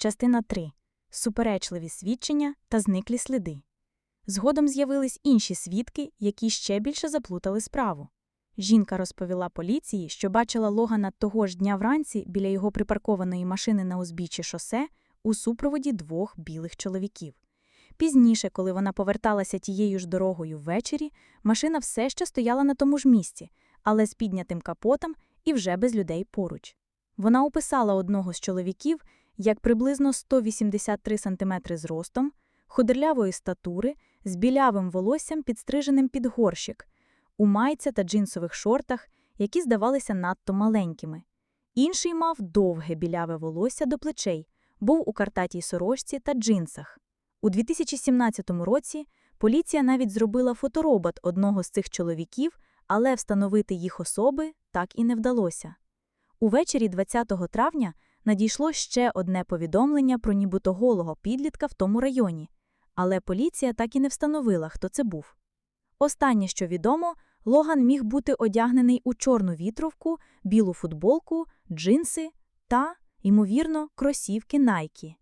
Частина 3. Суперечливі свідчення та зниклі сліди. Згодом з'явились інші свідки, які ще більше заплутали справу. Жінка розповіла поліції, що бачила Логана того ж дня вранці біля його припаркованої машини на узбіччі шосе у супроводі двох білих чоловіків. Пізніше, коли вона поверталася тією ж дорогою ввечері, машина все ще стояла на тому ж місці, але з піднятим капотом і вже без людей поруч. Вона описала одного з чоловіків як приблизно 183 см зростом, худерлявої статури, з білявим волоссям підстриженим під горщик, у майці та джинсових шортах, які здавалися надто маленькими. Інший мав довге біляве волосся до плечей, був у картатій сорочці та джинсах. У 2017 році поліція навіть зробила фоторобот одного з цих чоловіків, але встановити їх особи так і не вдалося. Увечері 20 травня надійшло ще одне повідомлення про нібито голого підлітка в тому районі, але поліція так і не встановила, хто це був. Останнє, що відомо, Логан міг бути одягнений у чорну вітровку, білу футболку, джинси та, ймовірно, кросівки Nike.